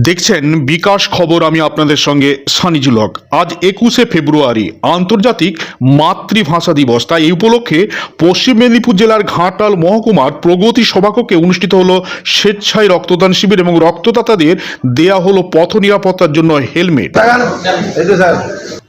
দেখছেন বিকাশ খবর আমি আপনাদের সঙ্গে সানিজুলক আজ একুশে ফেব্রুয়ারি, আন্তর্জাতিক মাতৃভাষা দিবস। তাই এই উপলক্ষে পশ্চিম মেদিনীপুর জেলার ঘাটাল মহকুমার প্রগতি সভাকক্ষে অনুষ্ঠিত হলো স্বেচ্ছায় রক্তদান শিবির এবং রক্তদাতাদের দেয়া হলো পথ নিরাপত্তার জন্য হেলমেট।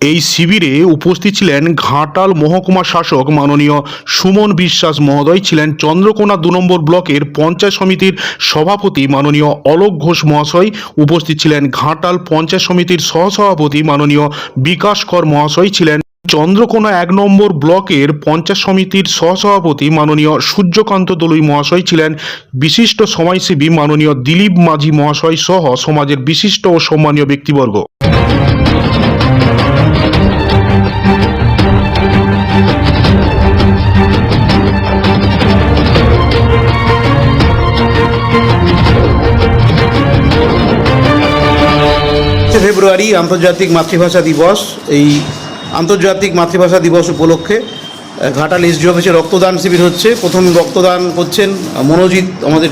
এই শিবিরে উপস্থিত ছিলেন ঘাটাল মহকুমা শাসক মাননীয় সুমন বিশ্বাস মহোদয়, ছিলেন চন্দ্রকোনা দু নম্বর ব্লকের পঞ্চায়েত সমিতির সভাপতি মাননীয় অলোক ঘোষ মহাশয়, উপস্থিত ছিলেন ঘাটাল পঞ্চায়েত সমিতির সহসভাপতি মাননীয় বিকাশ কর মহাশয়, ছিলেন চন্দ্রকোনা এক নম্বর ব্লকের পঞ্চায়েত সমিতির সহসভাপতি মাননীয় সূর্যকান্ত দলুই মহাশয়, ছিলেন বিশিষ্ট সমাজসেবী মাননীয় দিলীপ মাঝি মহাশয় সহ সমাজের বিশিষ্ট ও সম্মানীয় ব্যক্তিবর্গ। ফেব্রুয়ারি আন্তর্জাতিক মাতৃভাষা দিবস। এই আন্তর্জাতিক মাতৃভাষা দিবস উপলক্ষে ঘাটাল এসডি অফিসে রক্তদান শিবির হচ্ছে। প্রথম রক্তদান করছেন মনোজিৎ, আমাদের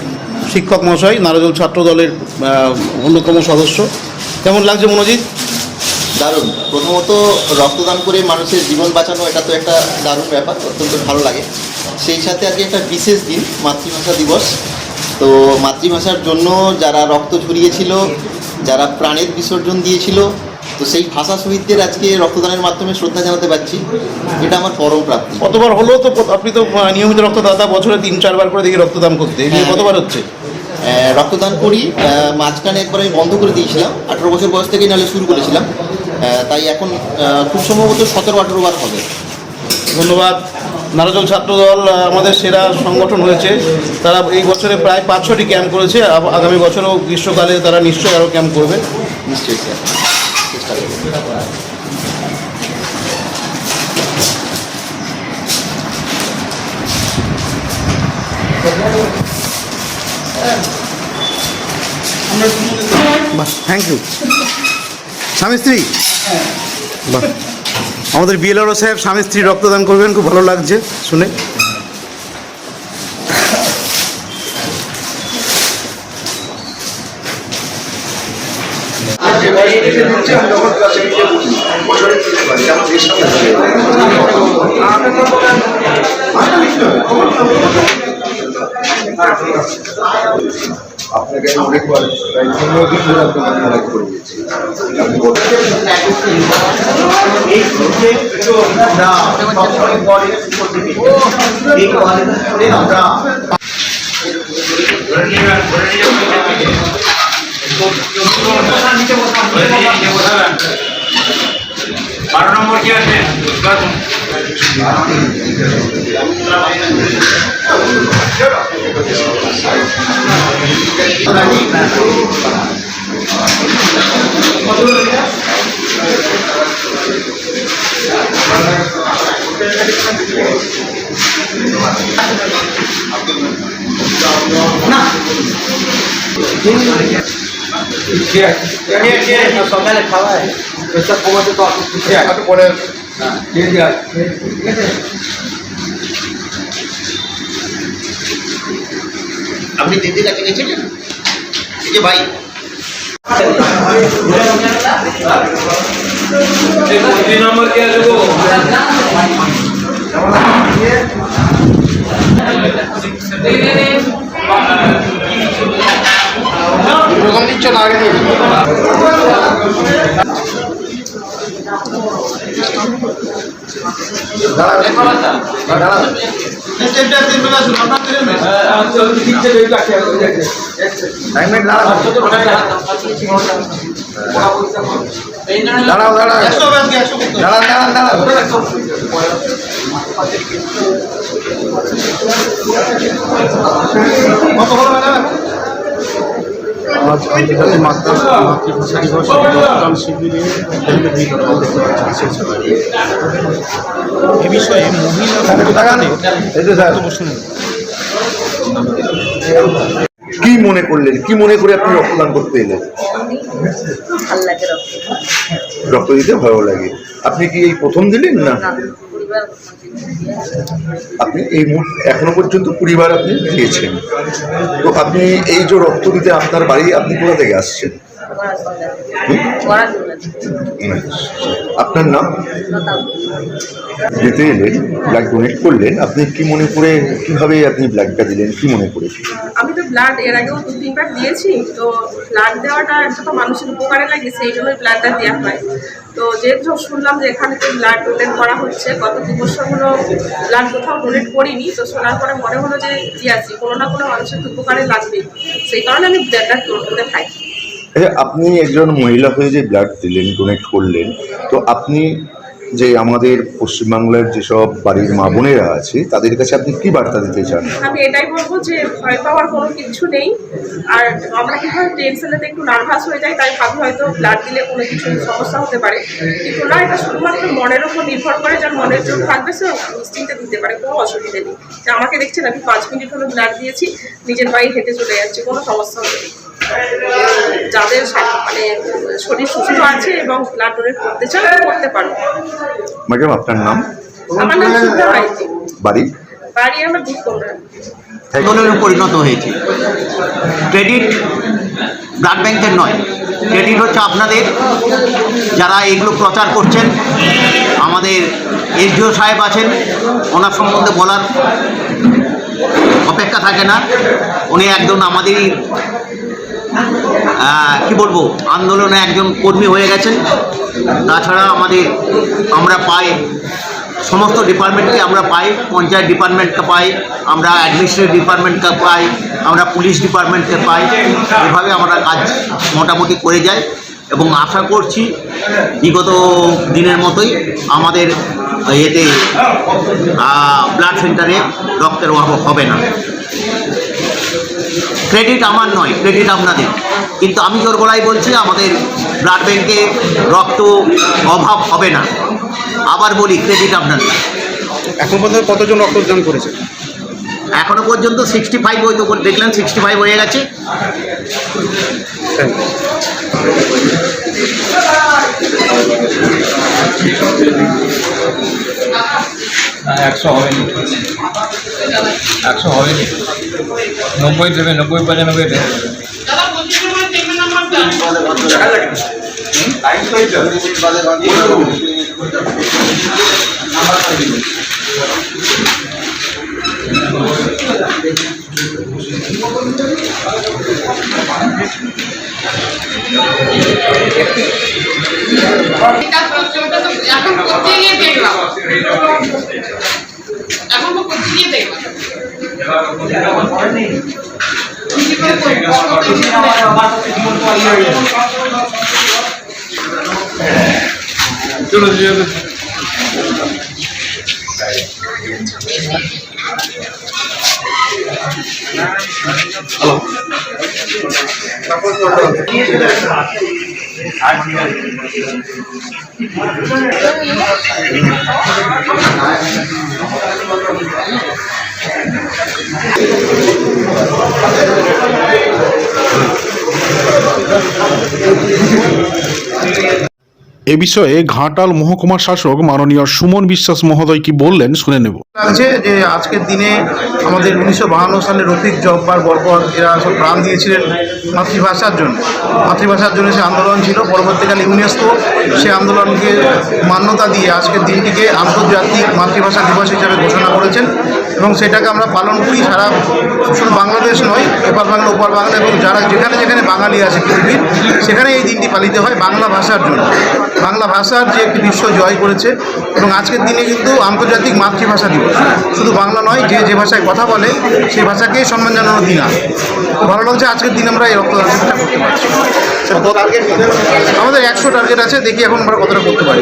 শিক্ষক মহাশয় নারজল ছাত্র দলের অন্যতম সদস্য। কেমন লাগছে মনোজিৎ? দারুণ। প্রথমত রক্তদান করে মানুষের জীবন বাঁচানো, এটা তো একটা দারুণ ব্যাপার, অত্যন্ত ভালো লাগে। সেই সাথে আজকে একটা বিশেষ দিন, মাতৃভাষা দিবস। তো মাতৃভাষার জন্য যারা রক্ত ঝরিয়েছিল যারা প্রাণের বিসর্জন দিয়েছিল তো সেই ভাষা শহীদদের আজকে রক্তদানের মাধ্যমে শ্রদ্ধা জানাতে পারছি। এটা আমার পরম প্রাপ্তি। কতবার হলো তো আপনি তো নিয়মিত রক্তদাতা বছরে তিন চারবার করে দেখি রক্তদান করতে। হ্যাঁ। কতবার হচ্ছে? রক্তদান করি মাঝখানে একবার আমি বন্ধ করে দিয়েছিলাম আঠেরো বছর বয়স থেকেই নাহলে শুরু করেছিলাম। তাই এখন খুব সম্ভবত সতেরো আঠেরো বার হবে। ধন্যবাদ। নারজল ছাত্রদল আমাদের সেরা সংগঠন হয়েছে। তারা এই বছরে প্রায় পাঁচ ছটি ক্যাম্প করেছে। আগামী বছরও গ্রীষ্মকালে তারা নিশ্চয়ই আরও ক্যাম্প করবে। নিশ্চয়ই চেষ্টা করব বাহ থ্যাংক ইউ স্বামী স্ত্রী? বাহ। আমাদের বিএলআরও সাহেব স্বামী স্ত্রী রক্তদান করবেন খুব ভালো লাগছে শুনে। আপনাকে আমি অনেকবার প্রায় পনেরো দিন ধরে আপনাকে অনেক করে দিয়েছি। మరణం వచ్చేసి Sí, sí, sí, আপনি বলছেন বারো নম্বর কি আছে সকালে খাওয়ায় আপনি দিদির কাছে গেছিলেন এই যে ভাই নম্বর কি আছে গো দিচ্ছ না আগে দাঁড়াও দাঁড়াও। দাঁড়ান দাঁড়ান আজ আন্তর্জাতিক মাতৃ মাতৃভাষা দিবস রক্তদান শিবিরে হেলমেট বিতরণ দেখতে পাচ্ছি এ বিষয়ে মহিলা কি মনে করলেন? কি মনে করে আপনি রক্তদান করতে এলেন? রক্ত রক্ত দিতে ভালো লাগে। আপনি কি এই প্রথম দিলেন না। আপনি এই এখনও পর্যন্ত কুড়িবার আপনি দিয়েছেন তো আপনি এই যে রক্ত দিতে আপনার বাড়ি আপনি কোথা থেকে আসছেন? আপনার নাম? যেতে এলেন ব্লাড ডোনেট করলেন, আপনি কি মনে করে, কীভাবে আপনি ব্লাডটা দিলেন, কি মনে করে আমি তো ব্লাড এর আগেও দু তিনবার দিয়েছি, তো ব্লাড দেওয়াটা একটা তো মানুষের উপকারে লাগে, সেই জন্যই ব্লাডটা দেওয়া হয়। তো যেহেতু শুনলাম যে এখানে তো ব্লাড ডোনেট করা হচ্ছে, গত দু বছর হলো ব্লাড কোথাও ডোনেট করিনি, তো শোনার পরে মনে হলো যে দিয়েছি, কোনো না কোনো মানুষের উপকারে লাগবে সেই কারণে আমি ব্লাডটা থাকি। আচ্ছা আপনি একজন মহিলা হয়ে যে ব্লাড দিলেন ডোনেট করলেন, তো আপনি যে আমাদের পশ্চিমবাংলার যেসব বাড়ির মা বোনেরা আছে, তাদের কাছে আপনি কি বার্তা দিতে চান? আমি এটাই বলব যে ভয় পাওয়ার কোনো কিছু নেই। আর আমরা কি হয় টেনশনেতে একটু নার্ভাস হয়ে যাই, তাই ভাবি হয়তো ব্লাড দিলে কোনো কিছু সমস্যা হতে পারে। কিন্তু না, এটা শুধুমাত্র মনের ওপর নির্ভর করে যার মনের জোর থাকবে, সে নিশ্চিন্তে দিতে পারে, কোনো অসুবিধা নেই। যে আমাকে দেখছেন, আমি পাঁচ মিনিট হলো ব্লাড দিয়েছি, নিজের বাড়ি হেঁটে চলে যাচ্ছে, কোনো সমস্যা হবে না। যাদের মানে শরীর সুস্থ আছে এবং ব্লাড ডোনেট করতে চান করতে পারো। ম্যাডাম আপনার নাম? আমার নাম সুদ্ধা মাইতি। বাড়ি? বাড়ি আমার দুধ তোমরা আন্দোলনে পরিণত হয়েছে। ক্রেডিট ব্লাড ব্যাংকের নয়। ক্রেডিট হচ্ছে আপনাদের। যারা এগুলো প্রচার করছেন আমাদের এসডিও সাহেব আছেন ওনার সম্বন্ধে বলার অপেক্ষা থাকে না। উনি একজন আমাদেরই কি বলব, আন্দোলনে একজন কর্মী হয়ে গেছেন। তাছাড়া আমাদের, আমরা পাই, সমস্ত ডিপার্টমেন্টকে আমরা পাই, পঞ্চায়েত ডিপার্টমেন্টকে পাই, আমরা অ্যাডমিনিস্ট্রেটিভ ডিপার্টমেন্টকে পাই, আমরা পুলিশ ডিপার্টমেন্টকে পাই। এভাবে আমরা কাজ মোটামুটি করে যাই এবং আশা করছি বিগত দিনের মতোই আমাদের এতে ব্লাড সেন্টারে রক্তের অভাব হবে না। ক্রেডিট আমার নয় ক্রেডিট আপনাদের। কিন্তু আমি জোর গলায় বলছি আমাদের ব্লাড ব্যাংকে রক্ত অভাব হবে না। আবার বলি ক্রেডিট আপনাদের। এখন পর্যন্ত কতজন রক্ত রক্তদান করেছে? এখনও পর্যন্ত সিক্সটি ফাইভ হয়তো দেখলেন সিক্সটি ফাইভ হয়ে গেছে। নি একশো হবে নি নব্বই দেবে নব্বই পঁচানব্বই দেবে প্রশ্নটা তো এখন করতে গিয়ে দেখলাম এখন তো করতে গিয়ে দেখলাম চলো চলো హలో Thank you. এ বিষয়ে ঘাটাল মহকুমা শাসক মাননীয় সুমন বিশ্বাস মহোদয় কি বললেন শুনে নেব। লাগছে যে আজকের দিনে আমাদের উনিশশো বাহান্ন সালে রফিক জব্বার বরপর এরা সব প্রাণ দিয়েছিলেন মাতৃভাষার জন্য। মাতৃভাষার জন্য সে আন্দোলন ছিল, পরবর্তীকালে ইউনেস্কো সে আন্দোলনকে মান্যতা দিয়ে আজকের দিনটিকে আন্তর্জাতিক মাতৃভাষা দিবস হিসাবে ঘোষণা করেছেন এবং সেটাকে আমরা পালন করি সারা শুধু বাংলাদেশ নয়, এপার বাংলা, ওপার বাংলা এবং যারা যেখানে যেখানে বাঙালি আছে পৃথিবীর, সেখানে এই দিনটি পালিত হয় বাংলা ভাষার জন্য। বাংলা ভাষার যে একটি বিশ্ব জয় করেছে এবং আজকের দিনে কিন্তু আন্তর্জাতিক মাতৃভাষা দিবস। শুধু বাংলা নয় যে যে ভাষায় কথা বলে সেই ভাষাকেই সম্মান জানানোর দিন তো ভালো লাগছে আজকের দিন আমরা এই রক্তদান করতে পারছি। আমাদের একশো টার্গেট আছে দেখি এখন আমরা কতটা করতে পারি।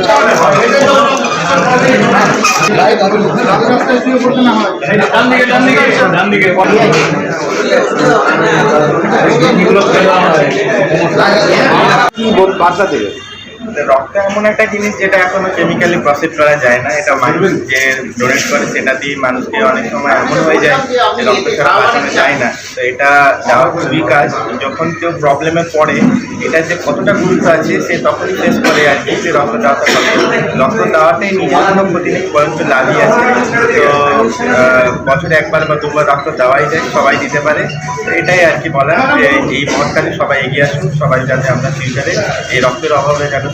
কি বার্তা দেবেন তো রক্ত এমন একটা জিনিস যেটা এখনও কেমিক্যালি প্রসেস করা যায় না এটা মানুষ যে ডোনেট করে সেটা দিয়ে মানুষকে অনেক সময় এমন হয়ে যায় যে রক্ত ছাড়া বাঁচানো যায় না। তো এটা দেওয়া খুবই কাজ। যখন কেউ প্রবলেমে পড়ে এটা যে কতটা গুরুত্ব আছে সে তখনই শেষ করে আর কি যে রক্ত দেওয়াটা হবে। রক্ত দেওয়াটাই নিজের কোনো ক্ষতি নেই বরঞ্চ লাভই আছে। তো বছরে একবার বা দুবার রক্ত দেওয়াই যায় সবাই দিতে পারে। তো এটাই আর কি বলার। যে এই মহৎকালে সবাই এগিয়ে আসুন সবাই যাতে আমরা ফিউচারে এই রক্তের অভাবে যাতে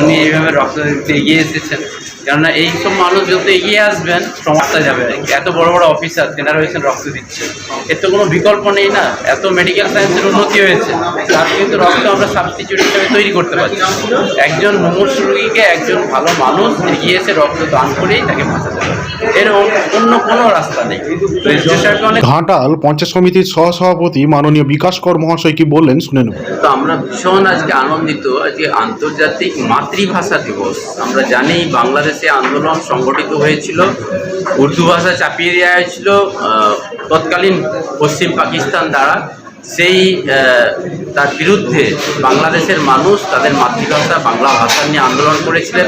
উনি এইভাবে রক্ত দিতে এগিয়ে এসেছেন। কেননা এইসব মানুষ যত এগিয়ে আসবেন, সমস্যা যাবে। এত বড় বড় অফিসার তেনারা হয়েছেন রক্ত দিচ্ছে। এর তো কোনো বিকল্প নেই না। এত মেডিকেল সায়েন্সের উন্নতি হয়েছে। তার কিন্তু রক্ত আমরা সাবস্টিটিউট হিসেবে তৈরি করতে পারছি। একজন মুমূর্ষ রুগীকে একজন ভালো মানুষ এগিয়ে এসে রক্ত দান করেই তাকে বাঁচাতে পারে এর অন্য- কোনো রাস্তা নেই। ঘাটাল পঞ্চায়েত সমিতির সহসভাপতি মাননীয় বিকাশ কর মহাশয় কি বললেন? শুনে নেব। তো আমরা ভীষণ আজকে আনন্দিত আজকে আন্তর্জাতিক মাতৃভাষা দিবস। আমরা জানি বাংলাদেশে আন্দোলন সংগঠিত হয়েছিল উর্দু ভাষা চাপিয়ে দেওয়া হয়েছিল তৎকালীন পশ্চিম পাকিস্তান দ্বারা। সেই তার বিরুদ্ধে বাংলাদেশের মানুষ তাদের মাতৃভাষা, বাংলা ভাষা নিয়ে আন্দোলন করেছিলেন।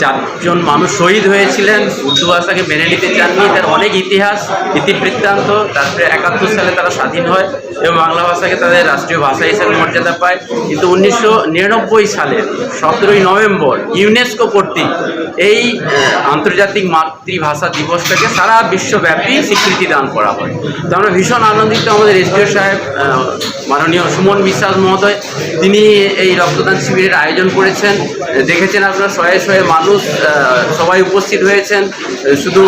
চারজন মানুষ শহীদ হয়েছিলেন। উর্দু ভাষাকে মেনে নিতে চাননি। তার অনেক ইতিহাস, ইতিবৃত্তান্ত। তারপরে একাত্তর সালে তারা স্বাধীন হয় এবং বাংলা ভাষাকে তাদের রাষ্ট্রীয় ভাষা হিসেবে মর্যাদা পায়। কিন্তু উনিশশো নিরানব্বই সতেরোই নভেম্বর ইউনেস্কো কর্তৃক এই আন্তর্জাতিক মাতৃভাষা দিবসটাকে সারা বিশ্বব্যাপী স্বীকৃতি দান করা হয়। তো আমরা ভীষণ আনন্দিত। আমাদের এসডিও সাহেব মাননীয় সুমন বিশ্বাস মহোদয়, তিনি এই রক্তদান শিবিরের আয়োজন করেছেন। দেখেছেন আপনার, শয়ে শয়ে মানুষ সবাই উপস্থিত হয়েছেন। শুধু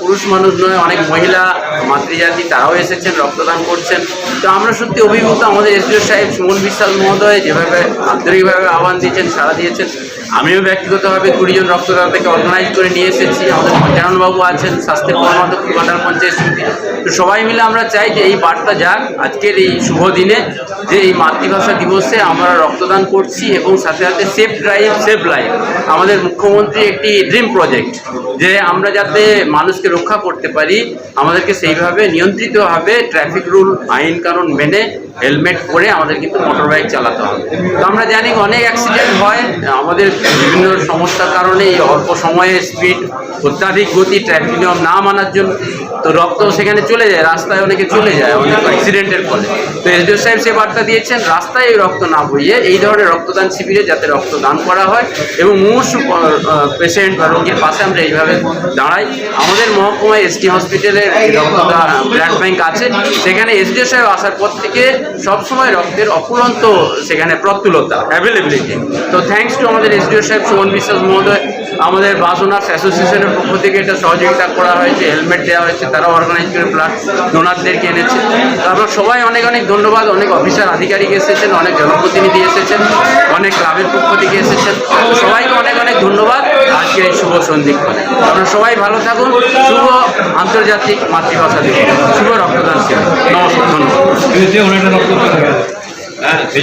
পুরুষ মানুষ নয়, অনেক মহিলা, মাতৃজাতি, তারাও এসেছেন, রক্তদান করছেন। তো আমরা সত্যি অভিভূত, আমাদের এসডিও সাহেব সুমন বিশ্বাস মহোদয় যেভাবে আন্তরিকভাবে আহ্বান দিয়েছেন, সাড়া দিয়েছেন আমিও ব্যক্তিগতভাবে কুড়িজন রক্তদান থেকে অর্গানাইজ করে নিয়ে এসেছি। আমাদের পঞ্চাননবাবু আছেন স্বাস্থ্যের কর্মরত ঘাটাল পঞ্চায়েত সমিতি। তো সবাই মিলে আমরা চাই যে এই বার্তা যাক, আজকের এই শুভ দিনে, যে এই মাতৃভাষা দিবসে আমরা রক্তদান করছি এবং সাথে সাথে সেফ ড্রাইভ সেভ লাইফ আমাদের মুখ্যমন্ত্রী একটি ড্রিম প্রজেক্ট যে আমরা যাতে মানুষকে রক্ষা করতে পারি, আমাদেরকে সেইভাবে নিয়ন্ত্রিতভাবে ট্রাফিক রুল আইন কানুন মেনে হেলমেট পরে আমাদের কিন্তু মোটর বাইক চালাতে হবে। তো আমরা জানি অনেক অ্যাক্সিডেন্ট হয়, আমাদের বিভিন্ন সমস্যার কারণে এই অল্প সময়ে স্পিড অত্যাধিক গতি ট্রাফিক নিয়ম না মানার জন্য তো রক্ত সেখানে চলে যায়, রাস্তায় অনেকে চলে যায়, অনেক অ্যাক্সিডেন্টের ফলে। তো এসডিও সাহেব সে বার্তা দিয়েছেন, রাস্তায় রক্ত না বইয়ে এই ধরনের রক্তদান শিবিরে যাতে রক্তদান করা হয় এবং মুমূর্ষু পেশেন্ট বা রোগীর পাশে আমরা এইভাবে দাঁড়াই। আমাদের মহকুমায় এসটি হসপিটালের রক্তদান, ব্লাড ব্যাংক আছে। সেখানে এসডিও সাহেব আসার পর থেকে সবসময় রক্তের অফুরন্ত সেখানে প্রতুলতা অ্যাভেলেবিলিটি তো থ্যাংকস টু আমাদের এসডিও সাহেব, সুমন বিশ্বাস মহোদয় আমাদের বাসনার্স অ্যাসোসিয়েশনের পক্ষ থেকে এটা সহযোগিতা করা হয়েছে হেলমেট দেওয়া হয়েছে তারা অর্গানাইজ করে ব্লাড ডোনারদেরকে এনেছে। তারপর সবাই অনেক অনেক ধন্যবাদ অনেক অফিসার আধিকারিক এসেছেন অনেক জনপ্রতিনিধি এসেছেন অনেক ক্লাবের পক্ষ থেকে এসেছেন। সবাইকে অনেক অনেক ধন্যবাদ আজকের এই শুভ সন্ধিক্ষণে আপনারা সবাই ভালো থাকুন শুভ আন্তর্জাতিক মাতৃভাষা দিবস শুভ রক্তদান শিবির নমস্কার ধন্যবাদ। হ্যাঁ সেই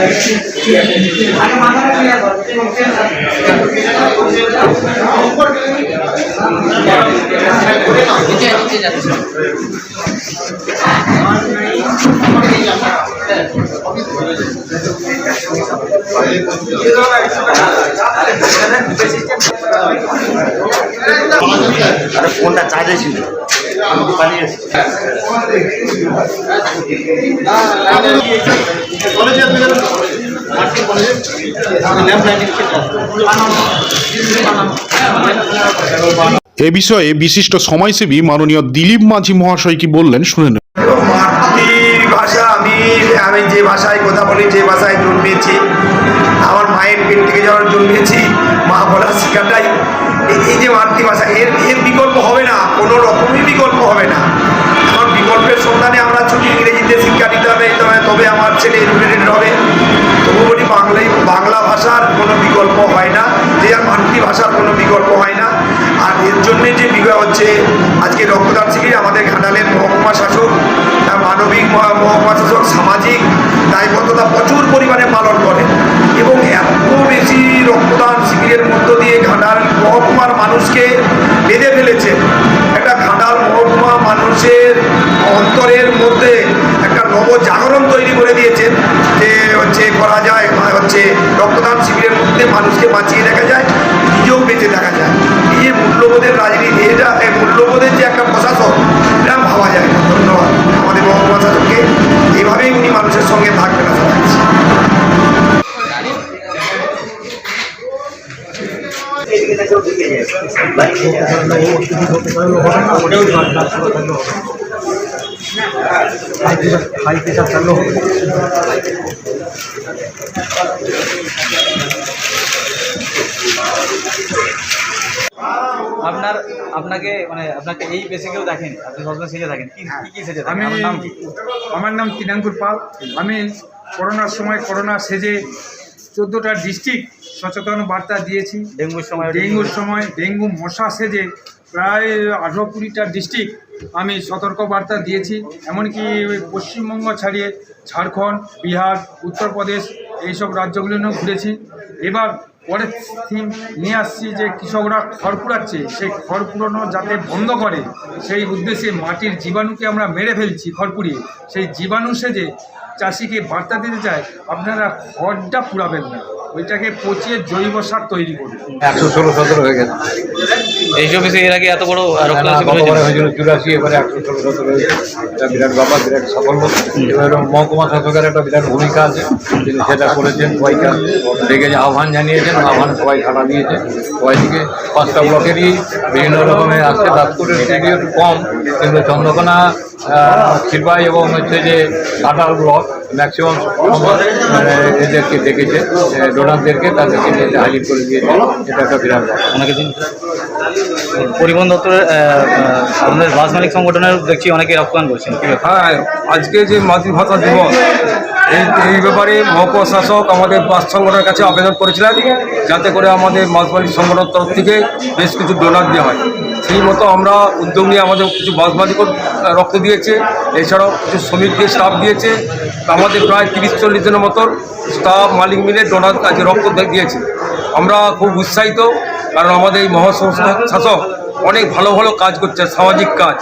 জন্যই ফোনটা চার্জে ছিল। এ বিষয়ে বিশিষ্ট সময়সেবী মাননীয় দিলীপ মাঝি মহাশয় কি বললেন শুনে আমি আমি যে ভাষায় কথা বলি, যে ভাষায় জন্মেছি আমার মায়ের পেট থেকে যখন জন্মেছি মা বলার শিক্ষাটাই এই যে মাতৃভাষা, এর এর বিকল্প হবে না, কোনো রকমই বিকল্প হবে না। আমার বিকল্পের সন্ধানে আমরা ছুটি ইংরেজিতে শিক্ষা নিতে হবে তবে আমার ছেলে এডুকেটেড হবে। তবু বলি বাংলাই, বাংলা ভাষার কোনো বিকল্প হয় না, যে আর মাতৃভাষার কোনো বিকল্প হয় না। আর এর জন্যে যে বিবাহ হচ্ছে, আজকে রক্তদান শিবির আমাদের ঘাটালের মহকুমা শাসক মানবিক মহকুমা শাসক, সামাজিক দায়বদ্ধতা প্রচুর পরিমাণে আপনার আপনাকে মানে আপনাকে এই বেসিকেও দেখেন আপনি সবসময় সেজে থাকেন। কি সেজে থাকেন? আমি আমার নাম তিনাঙ্কুর পাল। আমি করোনার সময় করোনা সেজে চোদ্দোটা ডিস্ট্রিক্ট সচেতন বার্তা দিয়েছি। ডেঙ্গুর সময় ডেঙ্গুর সময় ডেঙ্গু মশা সেজে প্রায় আঠেরো কুড়িটা ডিস্ট্রিক্ট আমি সতর্ক বার্তা দিয়েছি, এমনকি পশ্চিমবঙ্গ ছাড়িয়ে ঝাড়খণ্ড, বিহার, উত্তরপ্রদেশ এইসব রাজ্যগুলিও ঘুরেছি। এবার পরের থিম নিয়ে আসছি যে কৃষকরা খড় পুড়াচ্ছে সেই খড় পুরানো যাতে বন্ধ করে, সেই উদ্দেশ্যে মাটির জীবাণুকে আমরা মেরে ফেলছি খড় পুড়িয়ে সেই জীবাণু সেজে চাষিকে বার্তা দিতে চায়, আপনারা খড়টা পুড়াবেন না। ওইটাকে পচিয়ে জৈব সার তৈরি করুন একশো ষোলো সতেরো হয়ে গেছে। এই অফিসে এর আগে এত বড় হয়েছিল? চুরাশি এবারে একশো ষোলো সতেরো হয়েছে। এটা বিরাট ব্যাপার বিরাট সাফল্য। এবার মহকুমা শাসকের একটা বিরাট ভূমিকা আছে। তিনি সেটা করেছেন সবাইকে। ডেকে যে আহ্বান জানিয়েছেন আহ্বান সবাই সাড়া দিয়েছে। সবাই দিকে পাঁচটা ব্লকেরই বিভিন্ন রকমের আসছে দাসপুরের এদিকে একটু কম। কিন্তু চন্দ্রকোনা শিল্পাই এবং হচ্ছে যে কাটাল ব্লক ম্যাক্সিমাম মানে এদেরকে ডেকেছে ডোনারদেরকে তাদেরকে হাজির করে দিয়েছে। এটা একটা বিরাট অনেকে দিন পরিবহন দপ্তরের আমাদের বাস মালিক সংগঠনের দেখছি অনেকে রক্তদান করছেন। কি হ্যাঁ আজকে যে মাতৃভাষা দিবস এই এই ব্যাপারে মহকুমা শাসক আমাদের বাস সংগঠনের কাছে আবেদন করেছিলেন যাতে করে আমাদের মাছবাড়ির সংগঠনের তরফ থেকে বেশ কিছু ডোনার দেওয়া হয়। সেই মতো আমরা উদ্যোগ নিয়ে আমাদের কিছু বাস মালিকও রক্ত দিয়েছে, এছাড়াও কিছু শ্রমিক দিয়ে স্টাফ দিয়েছে। আমাদের প্রায় তিরিশ চল্লিশ জনের মতন স্টাফ মালিক মিলে ডোনার কাজে রক্ত দিয়েছে। আমরা খুব উৎসাহিত, কারণ আমাদের এই মহাসংস্থা শাসক অনেক ভালো ভালো কাজ করছে, সামাজিক কাজ,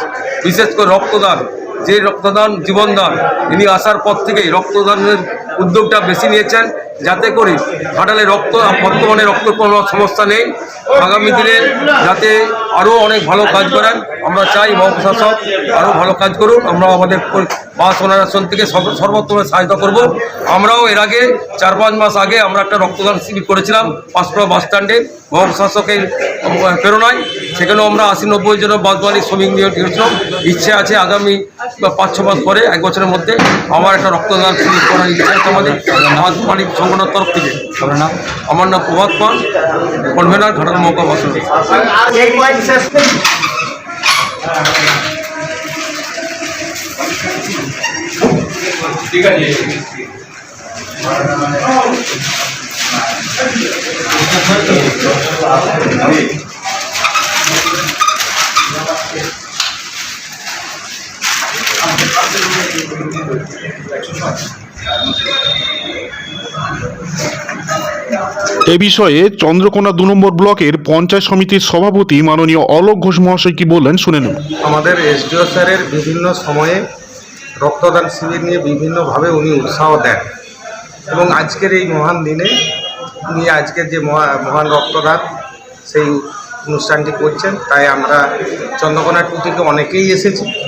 বিশেষ করে রক্তদান। যে রক্তদান জীবনদান ইনি আসার পর থেকেই রক্তদানের উদ্যোগটা বেশি নিয়েছেন। যাতে করে ঘাটালে রক্ত, বর্তমানে রক্ত সমস্যা নেই। আগামী দিনে যাতে আরও অনেক ভালো কাজ করেন, আমরা চাই মহাপ্রশাসক আরও ভালো কাজ করুন আমরা আমাদের পরি- বাস অনারেশন থেকে সর্ব- সর্বোত্তমে সহায়তা করব। আমরাও এর আগে চার পাঁচ মাস আগে আমরা একটা রক্তদান শিবির করেছিলাম পাঁচপুরা বাস স্ট্যান্ডে মহাপ্রশাসকের প্রেরণায়। সেখানেও আমরা আশি নব্বই জন মালিক শ্রমিক নিয়ে গিয়েছিলাম ইচ্ছে আছে আগামী বা পাঁচ ছ মাস পরে এক বছরের মধ্যে আমার একটা রক্তদান শিবির করার ইচ্ছে আছে আমাদের। বাস সংগঠনের তরফ থেকে। আমার নাম প্রভাত পান কনভেনার ঘাটাল মহকুমা বাস এ বিষয়ে চন্দ্রকোনা দু নম্বর ব্লকের পঞ্চায়েত সমিতির সভাপতি মাননীয় অলোক ঘোষ মহাশয় কি বললেন, শুনে নেব। আমাদের এসডিও স্যারের বিভিন্ন সময়ে রক্তদান শিবির নিয়ে বিভিন্নভাবে উনি উৎসাহ দেন। এবং আজকের এই মহান দিনে উনি আজকের যে মহা- মহান রক্তদান সেই অনুষ্ঠানটি করছেন। তাই আমরা চন্দ্রকোনা টু থেকে অনেকেই এসেছি।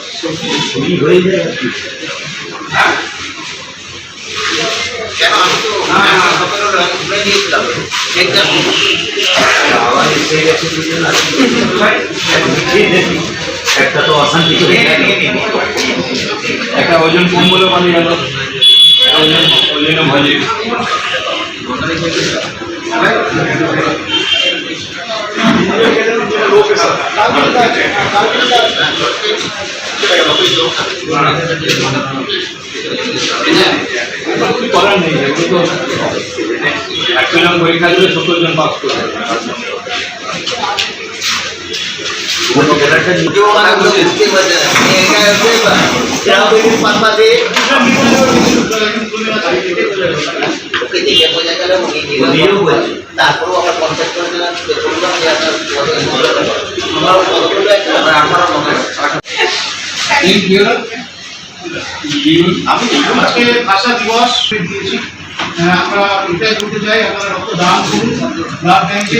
এখন সতেরো এন্ট্রি হচ্ছে এত একটা ওজন কম বলে পানি গেল ওজন ওজন ভাজি করার নেই পরীক্ষা দিলে সত্তর জন পাস করবে তারপরেও আমরা কন্ট্যাক্ট করেছিলাম দেখলাম যে আপনার আমার আমি আজকে ভাষা দিবস দিয়েছি হ্যাঁ, আমরা এটাই বলতে চাই আপনারা রক্তদান করুন ব্লাড ব্যাংকে